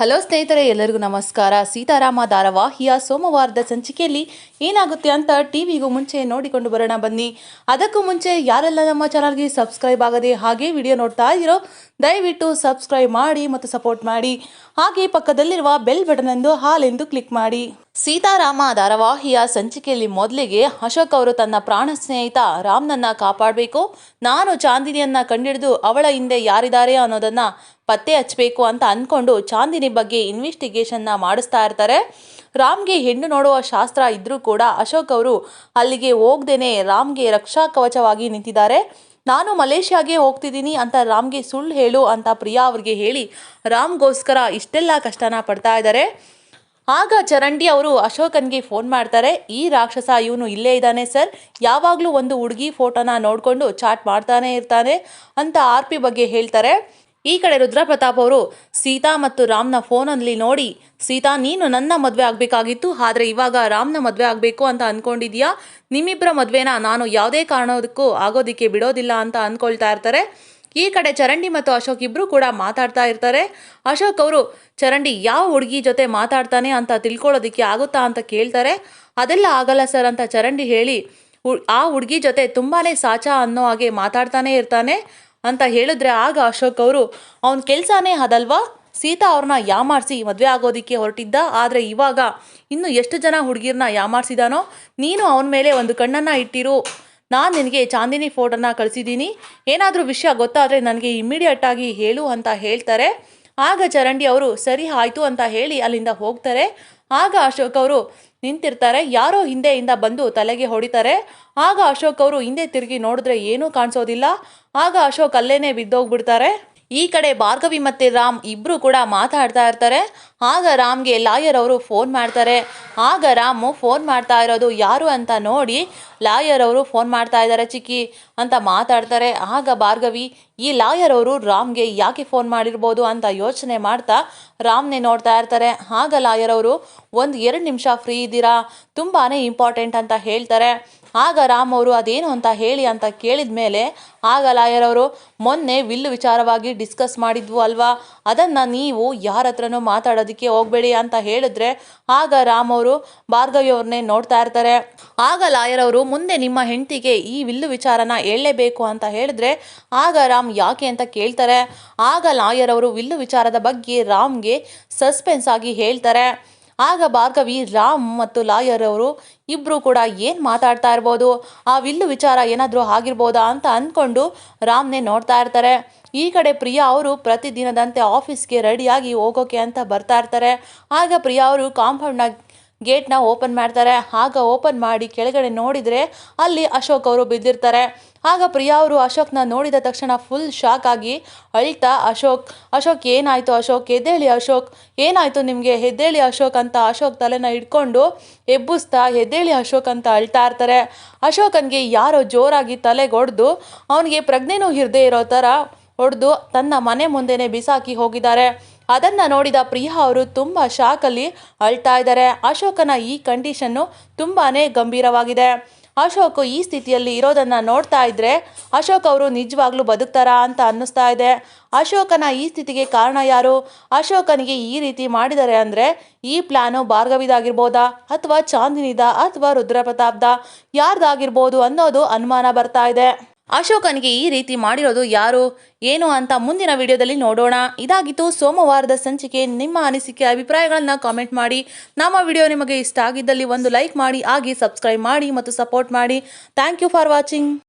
Hello ಸ್ನೇಹಿತರೆ, ಎಲ್ಲರಿಗೂ ನಮಸ್ಕಾರ. ಸೀತಾರಾಮ ಧಾರಾವಾಹಿಯ ಸೋಮವಾರದ ಸಂಚಿಕೆಯಲ್ಲಿ ಏನಾಗುತ್ತೆ ಅಂತ ಟಿವಿಗೂ ಮುಂಚೆ ನೋಡಿಕೊಂಡು ಬರೋಣ ಬನ್ನಿ. ಅದಕ್ಕೂ ಮುಂಚೆ ಯಾರೆಲ್ಲ ನಮ್ಮ ಚಾನಲ್ಗೆ ಸಬ್ಸ್ಕ್ರೈಬ್ ಆಗದೆ ಹಾಗೆ ವಿಡಿಯೋ ನೋಡ್ತಾ ಇರೋ, ದಯವಿಟ್ಟು ಸಬ್ಸ್ಕ್ರೈಬ್ ಮಾಡಿ ಮತ್ತು ಸಪೋರ್ಟ್ ಮಾಡಿ. ಹಾಗೆ ಪಕ್ಕದಲ್ಲಿರುವ ಬೆಲ್ ಬಟನ್ ಎಂದು ಹಾಲೆಂದು ಕ್ಲಿಕ್ ಮಾಡಿ. ಸೀತಾರಾಮ ಧಾರಾವಾಹಿಯ ಸಂಚಿಕೆಯಲ್ಲಿ ಮೊದಲಿಗೆ ಅಶೋಕ್ ಅವರು ತನ್ನ ಪ್ರಾಣ ಸ್ನೇಹಿತ ರಾಮ್ನನ್ನ ಕಾಪಾಡಬೇಕು, ನಾನು ಚಾಂದಿನಿಯನ್ನ ಕಂಡಿಡಿದು ಅವಳ ಹಿಂದೆ ಯಾರಿದ್ದಾರೆ ಅನ್ನೋದನ್ನ ಪತ್ತೆ ಹಚ್ಚಬೇಕು ಅಂತ ಅಂದ್ಕೊಂಡು ಚಾಂದಿನಿ ಬಗ್ಗೆ ಇನ್ವೆಸ್ಟಿಗೇಷನ್ನ ಮಾಡಿಸ್ತಾ ಇರ್ತಾರೆ. ರಾಮ್ಗೆ ಹೆಣ್ಣು ನೋಡುವ ಶಾಸ್ತ್ರ ಇದ್ರೂ ಕೂಡ ಅಶೋಕ್ ಅವರು ಅಲ್ಲಿಗೆ ಹೋಗ್ದೇನೆ ರಾಮ್ಗೆ ರಕ್ಷಾ ಕವಚವಾಗಿ ನಿಂತಿದ್ದಾರೆ. ನಾನು ಮಲೇಷ್ಯಾಗೆ ಹೋಗ್ತಿದ್ದೀನಿ ಅಂತ ರಾಮ್ಗೆ ಸುಳ್ಳು ಹೇಳು ಅಂತ ಪ್ರಿಯಾ ಅವ್ರಿಗೆ ಹೇಳಿ ರಾಮ್ಗೋಸ್ಕರ ಇಷ್ಟೆಲ್ಲ ಕಷ್ಟನ ಪಡ್ತಾ ಇದ್ದಾರೆ. ಆಗ ಚರಂಡಿ ಅವರು ಅಶೋಕನ್ಗೆ ಫೋನ್ ಮಾಡ್ತಾರೆ, ಈ ರಾಕ್ಷಸ ಇವನು ಇಲ್ಲೇ ಇದ್ದಾನೆ ಸರ್, ಯಾವಾಗಲೂ ಒಂದು ಹುಡುಗಿ ಫೋಟೋನ ನೋಡಿಕೊಂಡು ಚಾಟ್ ಮಾಡ್ತಾನೆ ಇರ್ತಾನೆ ಅಂತ ಆರ್ ಪಿ ಬಗ್ಗೆ ಹೇಳ್ತಾರೆ. ಈ ಕಡೆ ರುದ್ರಪ್ರತಾಪ್ ಅವರು, ಸೀತಾ ಮತ್ತು ರಾಮ್ನ ಫೋನಲ್ಲಿ ನೋಡಿ, ಸೀತಾ ನೀನು ನನ್ನ ಮದುವೆ ಆಗಬೇಕಾಗಿತ್ತು, ಆದರೆ ಇವಾಗ ರಾಮ್ನ ಮದುವೆ ಆಗಬೇಕು ಅಂತ ಅಂದ್ಕೊಂಡಿದ್ಯಾ ನಿಮ್ಮಿಬ್ಬರ ಮದುವೆನ ನಾನು ಯಾವುದೇ ಕಾರಣಕ್ಕೂ ಆಗೋದಕ್ಕೆ ಬಿಡೋದಿಲ್ಲ ಅಂತ ಅಂದ್ಕೊಳ್ತಾ ಇರ್ತಾರೆ. ಈ ಕಡೆ ಚರಂಡಿ ಮತ್ತು ಅಶೋಕ್ ಇಬ್ರು ಕೂಡ ಮಾತಾಡ್ತಾ ಇರ್ತಾರೆ. ಅಶೋಕ್ ಅವರು, ಚರಂಡಿ ಯಾವ ಹುಡುಗಿ ಜೊತೆ ಮಾತಾಡ್ತಾನೆ ಅಂತ ತಿಳ್ಕೊಳ್ಳೋದಕ್ಕೆ ಆಗುತ್ತಾ ಅಂತ ಕೇಳ್ತಾರೆ. ಅದೆಲ್ಲ ಆಗಲ್ಲ ಸರ್ ಅಂತ ಚರಂಡಿ ಹೇಳಿ ಆ ಹುಡುಗಿ ಜೊತೆ ತುಂಬಾನೇ ಸಾಚ ಅನ್ನೋ ಹಾಗೆ ಮಾತಾಡ್ತಾನೆ ಇರ್ತಾನೆ ಅಂತ ಹೇಳಿದ್ರೆ ಆಗ ಅಶೋಕ್ ಅವರು, ಅವನ ಕೆಲಸನೇ ಅದಲ್ವಾ? ಸೀತಾ ಅವ್ರನ್ನ ಯಾಮಾರಿಸಿ ಮದುವೆ ಆಗೋದಿಕ್ಕೆ ಹೊರಟಿದ್ದ. ಆದರೆ ಇವಾಗ ಇನ್ನು ಎಷ್ಟು ಜನ ಹುಡುಗಿರನ್ನ ಯಾಮಾರಿಸಿದಾನೋ? ನೀನು ಅವನ ಮೇಲೆ ಒಂದು ಕಣ್ಣನ್ನು ಇಟ್ಟಿರು. ನಾನು ನಿನಗೆ ಚಾಂದಿನಿ ಫೋಟೋನ ಕಳಿಸಿದ್ದೀನಿ ಏನಾದರೂ ವಿಷಯ ಗೊತ್ತಾದರೆ ನನಗೆ ಇಮ್ಮಿಡಿಯೇಟಾಗಿ ಹೇಳು ಅಂತ ಹೇಳ್ತಾರೆ. ಆಗ ಚರಂಡಿ ಅವರು, ಸರಿ, ಆಯಿತು ಅಂತ ಹೇಳಿ ಅಲ್ಲಿಂದ ಹೋಗ್ತಾರೆ. ಆಗ ಅಶೋಕ್ ಅವರು ನಿಂತಿರ್ತಾರೆ. ಯಾರೋ ಹಿಂದೆಯಿಂದ ಬಂದು ತಲೆಗೆ ಹೊಡಿತಾರೆ. ಆಗ ಅಶೋಕ್ ಅವರು ಹಿಂದೆ ತಿರುಗಿ ನೋಡಿದ್ರೆ ಏನೂ ಕಾಣಿಸೋದಿಲ್ಲ. ಆಗ ಅಶೋಕ್ ಅಲ್ಲೇ ಬಿದ್ದೋಗ್ಬಿಡ್ತಾರೆ. ಈ ಕಡೆ ಭಾರ್ಗವಿ ಮತ್ತು ರಾಮ್ ಇಬ್ಬರು ಕೂಡ ಮಾತಾಡ್ತಾ ಇರ್ತಾರೆ. ಆಗ ರಾಮ್ಗೆ ಲಾಯರ್ ಅವರು ಫೋನ್ ಮಾಡ್ತಾರೆ. ಆಗ ರಾಮು ಫೋನ್ ಮಾಡ್ತಾ ಇರೋದು ಯಾರು ಅಂತ ನೋಡಿ ಲಾಯರ್ ಅವರು ಫೋನ್ ಮಾಡ್ತಾ ಇದ್ದಾರೆ ಚಿಕ್ಕಿ ಅಂತ ಮಾತಾಡ್ತಾರೆ. ಆಗ ಭಾರ್ಗವಿ, ಈ ಲಾಯರ್ ಅವರು ರಾಮ್ಗೆ ಯಾಕೆ ಫೋನ್ ಮಾಡಿರ್ಬೋದು ಅಂತ ಯೋಚನೆ ಮಾಡ್ತಾ ರಾಮ್ನೇ ನೋಡ್ತಾ ಇರ್ತಾರೆ. ಆಗ ಲಾಯರ್ ಅವರು, ಒಂದು ಎರಡು ನಿಮಿಷ ಫ್ರೀ ಇದ್ದೀರಾ? ತುಂಬಾ ಇಂಪಾರ್ಟೆಂಟ್ ಅಂತ ಹೇಳ್ತಾರೆ. ಆಗ ರಾಮ್ ಅವರು ಅದೇನು ಅಂತ ಹೇಳಿ ಅಂತ ಕೇಳಿದ ಮೇಲೆ ಆಗ ಲಾಯರ್ ಅವರು, ಮೊನ್ನೆ ವಿಲ್ಲು ವಿಚಾರವಾಗಿ ಡಿಸ್ಕಸ್ ಮಾಡಿದ್ವು ಅಲ್ವಾ? ಅದನ್ನು ನೀವು ಯಾರ ಹತ್ರನೂ ಮಾತಾಡೋದಕ್ಕೆ ಹೋಗಬೇಡಿ ಅಂತ ಹೇಳಿದ್ರೆ ಆಗ ರಾಮ್ ಅವರು ಭಾರ್ಗವಿ ಅವ್ರನ್ನೇ ನೋಡ್ತಾ ಇರ್ತಾರೆ. ಆಗ ಲಾಯರ್ ಅವರು, ಮುಂದೆ ನಿಮ್ಮ ಹೆಂಡತಿಗೆ ಈ ವಿಲ್ಲು ವಿಚಾರನ ಹೇಳಲೇಬೇಕು ಅಂತ ಹೇಳಿದ್ರೆ ಆಗ ರಾಮ್ ಯಾಕೆ ಅಂತ ಕೇಳ್ತಾರೆ. ಆಗ ಲಾಯರ್ ಅವರು ವಿಲ್ಲು ವಿಚಾರದ ಬಗ್ಗೆ ರಾಮ್ಗೆ ಸಸ್ಪೆನ್ಸ್ ಆಗಿ ಹೇಳ್ತಾರೆ. ಆಗ ಭಾರ್ಗವಿ, ರಾಮ್ ಮತ್ತು ಲಾಯರ್ ಅವರು ಇಬ್ಬರು ಕೂಡ ಏನು ಮಾತಾಡ್ತಾ ಇರ್ಬೋದು? ಆ ವಿಲ್ಲು ವಿಚಾರ ಏನಾದರೂ ಆಗಿರ್ಬೋದಾ ಅಂತ ಅಂದ್ಕೊಂಡು ರಾಮ್ನೇ ನೋಡ್ತಾ ಇರ್ತಾರೆ. ಈ ಕಡೆ ಪ್ರಿಯಾ ಅವರು ಪ್ರತಿದಿನದಂತೆ ಆಫೀಸ್ಗೆ ರೆಡಿಯಾಗಿ ಹೋಗೋಕೆ ಅಂತ ಬರ್ತಾ ಇರ್ತಾರೆ. ಆಗ ಪ್ರಿಯಾ ಅವರು ಕಾಂಪೌಂಡ್ನ ಗೇಟ್ನ ಓಪನ್ ಮಾಡ್ತಾರೆ. ಆಗ ಓಪನ್ ಮಾಡಿ ಕೆಳಗಡೆ ನೋಡಿದರೆ ಅಲ್ಲಿ ಅಶೋಕ್ ಅವರು ಬಿದ್ದಿರ್ತಾರೆ. ಆಗ ಪ್ರಿಯಾ ಅವರು ಅಶೋಕ್ನ ನೋಡಿದ ತಕ್ಷಣ ಫುಲ್ ಶಾಕ್ ಆಗಿ ಅಳ್ತಾ, ಅಶೋಕ್ ಅಶೋಕ್ ಏನಾಯಿತು ಅಶೋಕ್? ಎದ್ದೇಳಿ ಅಶೋಕ್, ಏನಾಯಿತು ನಿಮಗೆ? ಎದ್ದೇಳಿ ಅಶೋಕ್ ಅಂತ ಅಶೋಕ್ ತಲೆನ ಇಟ್ಕೊಂಡು ಎಬ್ಬಿಸ್ತಾ ಎದ್ದೇಳಿ ಅಶೋಕ್ ಅಂತ ಅಳ್ತಾ ಇರ್ತಾರೆ. ಅಶೋಕನಿಗೆ ಯಾರೋ ಜೋರಾಗಿ ತಲೆಗೊಡ್ದು ಅವನಿಗೆ ಪ್ರಜ್ಞೆನೂ ಇರದೇ ಇರೋ ಥರ ಹೊಡೆದು ತನ್ನ ಮನೆ ಮುಂದೆನೆ ಬಿಸಾಕಿ ಹೋಗಿದ್ದಾರೆ. ಅದನ್ನು ನೋಡಿದ ಪ್ರಿಯಾ ಅವರು ತುಂಬ ಶಾಕಲ್ಲಿ ಅಳ್ತಾ ಇದ್ದಾರೆ. ಅಶೋಕನ ಈ ಕಂಡೀಷನ್ನು ತುಂಬಾ ಗಂಭೀರವಾಗಿದೆ. ಅಶೋಕ್ ಈ ಸ್ಥಿತಿಯಲ್ಲಿ ಇರೋದನ್ನು ನೋಡ್ತಾ ಇದ್ರೆ ಅಶೋಕ್ ಅವರು ನಿಜವಾಗ್ಲೂ ಬದುಕ್ತಾರಾ ಅಂತ ಅನ್ನಿಸ್ತಾ ಇದೆ. ಅಶೋಕನ ಈ ಸ್ಥಿತಿಗೆ ಕಾರಣ ಯಾರು? ಅಶೋಕನಿಗೆ ಈ ರೀತಿ ಮಾಡಿದ್ದಾರೆ ಅಂದರೆ ಈ ಪ್ಲ್ಯಾನು ಭಾರ್ಗವಿದಾಗಿರ್ಬೋದಾ ಅಥವಾ ಚಾಂದಿನಿದ? ಅಥವಾ ರುದ್ರಪ್ರತಾಪ್ದ? ಯಾರ್ದಾಗಿರ್ಬೋದು ಅನ್ನೋದು ಅನುಮಾನ ಬರ್ತಾ ಇದೆ. ಅಶೋಕನಿಗೆ ಈ ರೀತಿ ಮಾಡಿರೋದು ಯಾರು? ಏನು ಅಂತ ಮುಂದಿನ ವಿಡಿಯೋದಲ್ಲಿ ನೋಡೋಣ. ಇದಾಗಿತ್ತು ಸೋಮವಾರದ ಸಂಚಿಕೆ. ನಿಮ್ಮ ಅನಿಸಿಕೆ, ಅಭಿಪ್ರಾಯಗಳನ್ನು ಕಾಮೆಂಟ್ ಮಾಡಿ. ನಮ್ಮ ವಿಡಿಯೋ ನಿಮಗೆ ಇಷ್ಟ ಆಗಿದ್ದಲ್ಲಿ ಒಂದು ಲೈಕ್ ಮಾಡಿ ಆಗಿ ಸಬ್ಸ್ಕ್ರೈಬ್ ಮಾಡಿ ಮತ್ತು ಸಪೋರ್ಟ್ ಮಾಡಿ. Thank you for watching